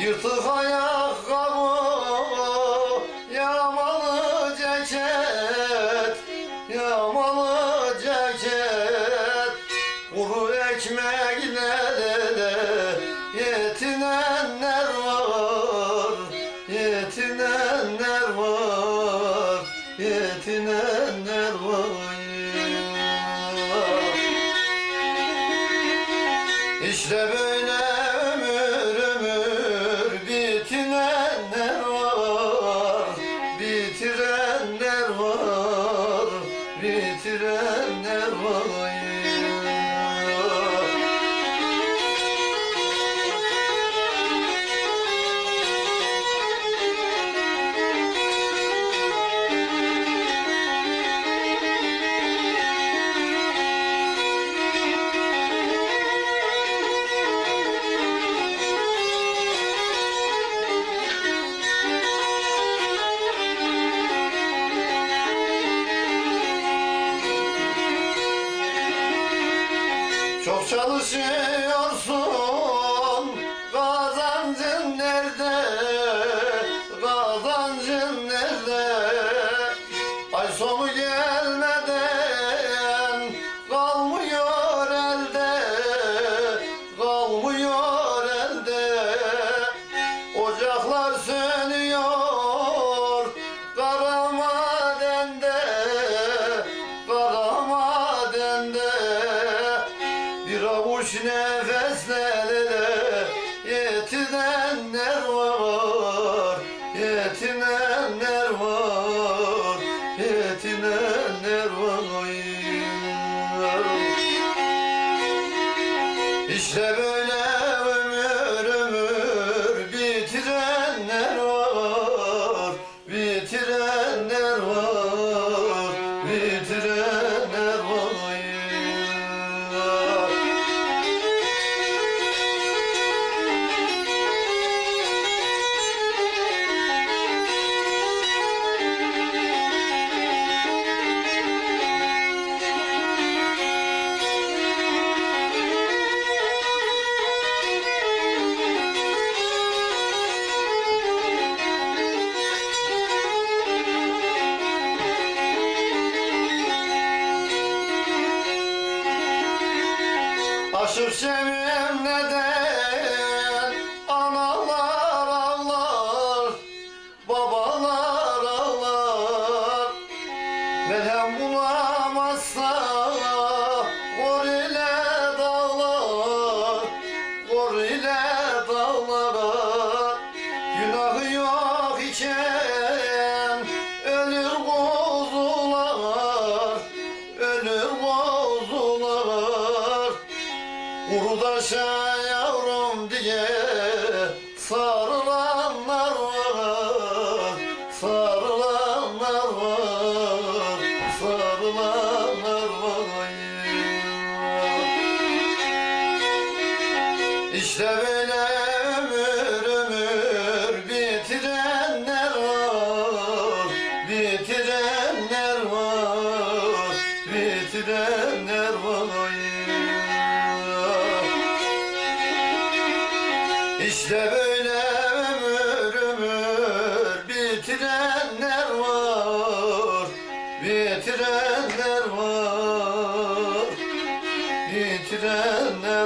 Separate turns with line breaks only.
Yırtık ayakkabı Yağmalı ceket Yağmalı ceket. Kuru ekmekle Yetinenler var Yetinenler var Yetinenler var. İşte böyle Bitirenler var Bitirenler var çalışıyorsun? Kazancın nerede? Kazancın İşte böyle Aşık sevim neden Kurudaşa yavrum diye sarılanlar var, sarılanlar var, sarılanlar var. İşte böyle İşte böyle ömür ömür bitirenler var, bitirenler var, bitirenler